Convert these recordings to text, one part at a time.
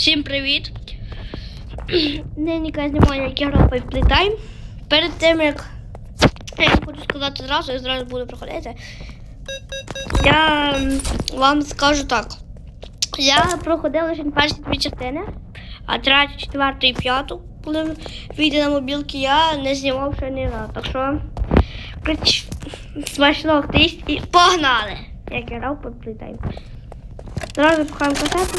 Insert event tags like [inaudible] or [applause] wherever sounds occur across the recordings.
Всім привіт! [clears throat] Нині знімаю, як я грав в. Перед тим як я хочу сказати зразу, я зразу буду проходити. Я вам скажу так. Я проходив лише перші дві частини, а третю, четверту і п'яту, коли вийде на мобілки, я не знімав ще ні разу. Так що смачного хтось і погнали! Як я грав Playtime. Зразу пхаємо касету,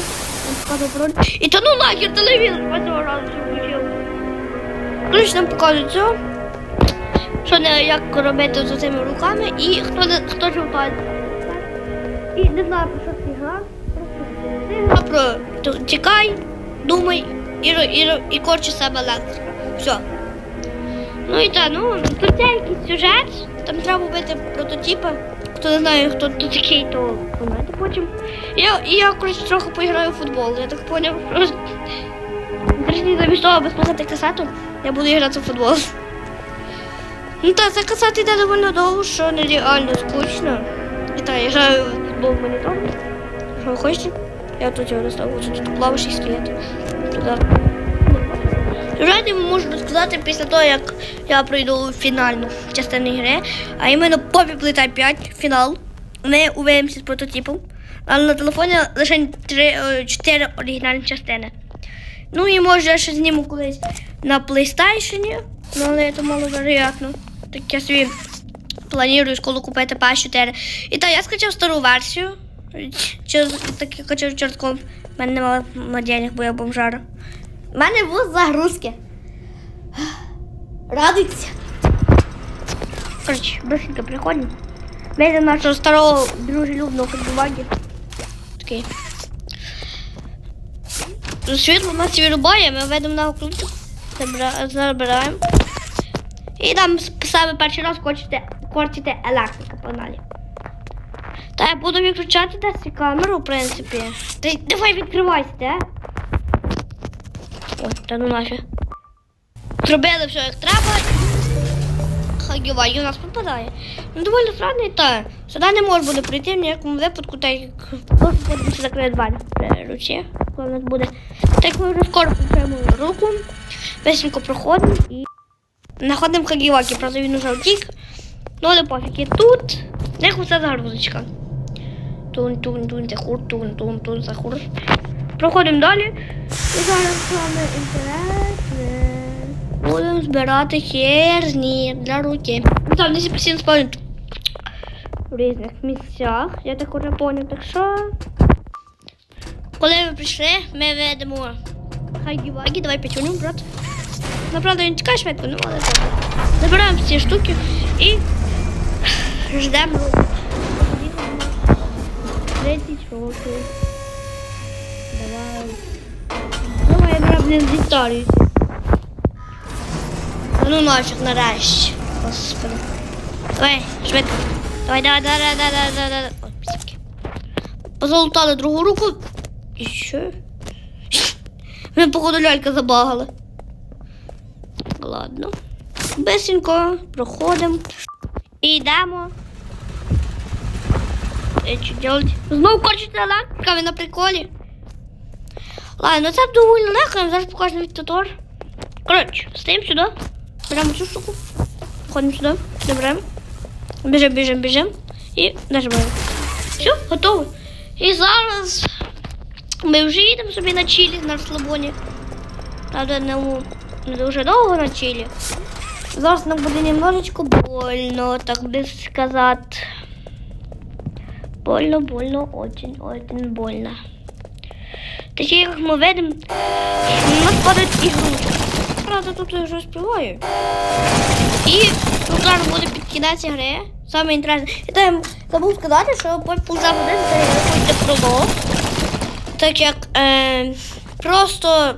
вкладу пароль. І то ну нахер телевізор по цього разу все включив. Ключ нам показує цього. Що не як робити з цими руками і хто не хто жовтає. І не знаю про що це гра. Просто про тікай, думай і, і, ро- і корчи себе електрика. Все. Ну і так, ну тут якийсь сюжет, там треба вбити прототипи. Хто не знає, хто тут такий, то знаєте потім. Я, я коротше, трохи поіграю в футбол. Я так поняв, Точніше, замість того, аби списати касету, я буду грати в футбол. Ну так, ця касета йде доволі довго, що нереально скучно. І так, я граю в футбол в монітор. Що ви хочете? Я тут його доставлю. Тут плаваючий скелет. Туди. Я можу розказати після того, як я пройду фінальну частину гри, а іменно Poppy Playtime 5 фінал. Ми увидимося з прототипом. Але на телефоні лише 4 оригінальні частини. Ну і може я ще зніму колись на PlayStation, ну, але це мало вероятно. Так я собі планую школу купити PS4. І так, я скачав стару версію. Чи так я качав чортком. У мене немає денег, бо я бомжара. У мене були загрузки. Радуйся. Коротше, быстренько приходимо. Вийдемо нашого старого дружелюбного ходбуваги. Такий. Світло нас вирубає, ми ведемо на оклюдку, забираємо. І там себе перший раз хочете корчити електрика, погнали. Та я буду виключати десь камеру, в принципі. Та давай відкривайся, де? Ой, та ну нафіг. Зробили все як треба. Хагівай у нас попадає. Ну доволі странно і та. Сюди не може буде прийти в ніякому випадку, так як будемо закрити двері при коли у нас буде. Так ми вже скоро включаємо руку, весненько проходимо і знаходимо Хагіваки, правда він уже втік. Ну але пофіг, і тут як усе загрузочка. Тун, тун, тун, захур, тун, тун, тун, захур. Проходимо далі. І зараз з вами інтересне. Будемо збирати херні для руки. Ну, Там десь постійно спавнять в різних місцях. Я так уже поняв. Так що. Коли ви прийшли, ми ведемо Хагі-Вагі, давай п'ятюню, брат. Направда він тікає швидко, ну але добре. Забираємо ці штуки і ждемо. 30 років. Давай. Давай, не Вікторію. Ну нафіг нарешті. Господи. Давай, швидко. Давай, давай, давай, давай, давай, давай, давай. Ой, пісики. Позолотали другу руку. І що? Походу, лялька забагали. Ладно. Бисенько проходимо. І йдемо. Е, делать? Знову електрика, ви на приколі. Ладно, ну це доволі легко, я зараз покажу від тутор. Коротше, стоїмо сюди. Беремо цю штуку. Ходимо сюди. Доберемо. Біжимо, біжимо, біжимо. І нажимаємо. Все, готово. І зараз ми вже їдемо собі на чилі, на розслабоні. Правда, не, не дуже довго на чилі. Зараз нам буде немножечко больно, так би сказати. Больно, больно, очень, очень больно. Такі, як ми видимо, у нас падають ігрушки. Правда, тут я вже співаю. І тут зараз буде під кінець гри. Саме інтересне. І то я забув сказати, що потім за годину це буде пролог. Так як е, просто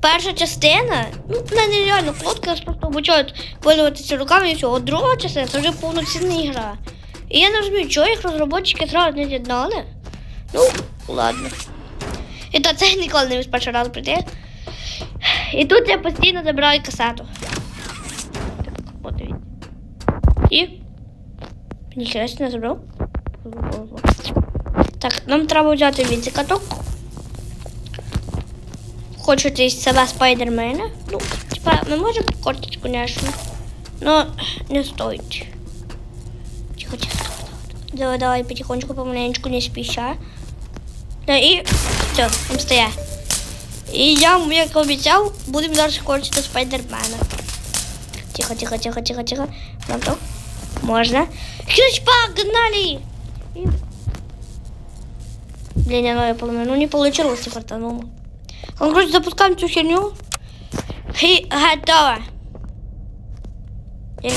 перша частина, ну, вона нереально коротка, просто обучають пользуватися руками і все. От друга частина це вже повноцінна гра. І я не розумію, чого їх розробники зразу не з'єднали. Ну, ладно. І то це ніколи не з першого разу прийти. І тут я постійно забираю касету. Так, от дивіться. І. Ніхера не забрав. Так, нам треба взяти від каток. хочете із себе спайдермена. Ну, типа, ми можемо покортити, звісно. Но не стоїть. Тихо, тихо. Давай, давай, потихонечку, помаленечку, не спіша. Да, і все, там стає. І я, як обіцяв, будемо зараз корчити спайдермена. Тихо, тихо, тихо, тихо, тихо. Нам то можна. Ключ, погнали! И... Блин, я новая поломаю. Ну не получилось, фартануло. Он, короче, запускаем эту херню. И готово. Я-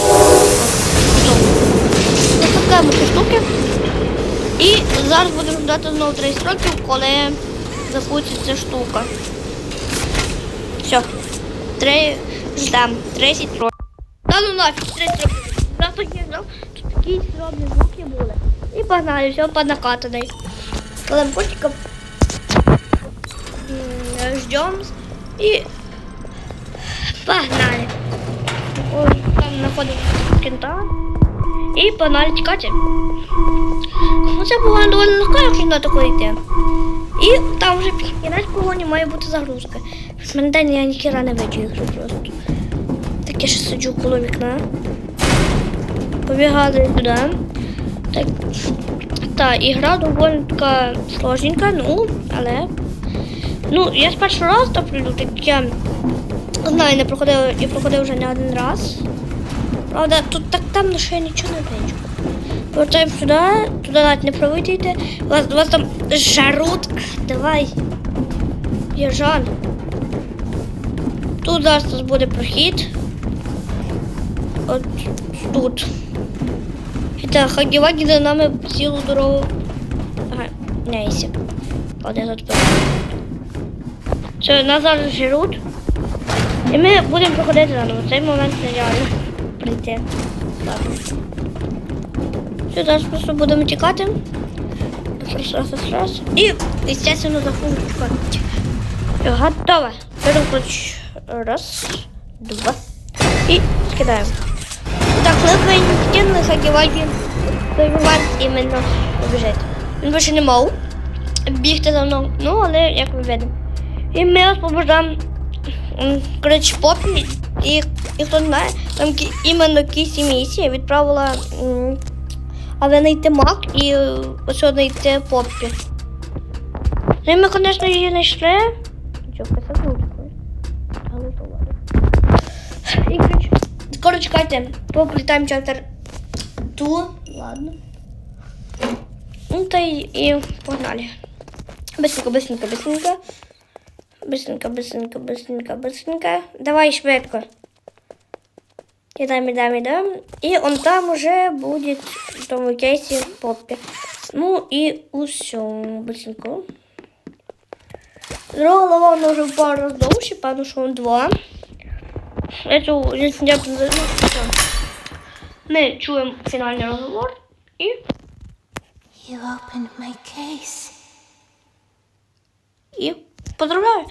Запускаємо ці штуки. І зараз будемо ждати знову 30 років, коли запуститься ця штука. Все. Три... Ждем. 30 років. Та ну нафіг, 30 років. Просто я знав, такі зробні звуки були. І погнали, все по накатанной. Кладем котиков. Ждем. И погнали. Ой, там находим кента. І погнали тікати. Ну, це було доволі легко, якщо на таке йти. І там вже під кінець погоні має бути загрузка. В мене день я ніхіра не бачу ігри просто. Так я ще сиджу коло вікна. Побігали туди. Так, та ігра доволі така сложненька, ну, але. Ну, я з першого разу так прийду, так я знаю, не проходив, я проходив вже не один раз. Правда, тут так темно, що я нічого не бачу. Повертаємо сюди, туди навіть не проводите. Вас, вас там жаруть. Давай. Є жаль. Тут зараз у нас буде прохід. От тут. І так, Хагі-Вагі за нами цілу дорогу. Ага, не йся. Один тут перед. Все, нас зараз жируть. І ми будемо проходити заново. Цей момент нереально прийти. Все, зараз просто будемо тікати. Раз, раз, раз, раз. І, естественно, захочу. Готово. Беремо ключ. Раз, два. І скидаємо. Так, легкий стіни Хагі-Вагі. Той момент іменно побіжить. Він більше не мав бігти за мною, ну, але як ми видимо. І ми м, коротше, попі, і, і хто знає, там кі- іменно кісі місії відправила м, але знайти мак і е, ось знайти поппі. Ну і ми, звісно, її знайшли. Що, писати ручкою? Але то ладно. І, коротше, скоро чекайте, поплітаємо чатер ту. Ладно. Ну, та й, і погнали. Быстренько, быстренько, быстренько. Быстренько, быстренько, быстренько, быстренько. Давай швидко. Ідем, ідем, ідем. І он там уже буде в тому кейсі поппі. Ну і усе, быстренько. Друга голова вона вже в пару раз довше, певно, що он два. Эту, якщо я б не знаю, Ми чуємо фінальний розговор і You opened my case. І поздравляю.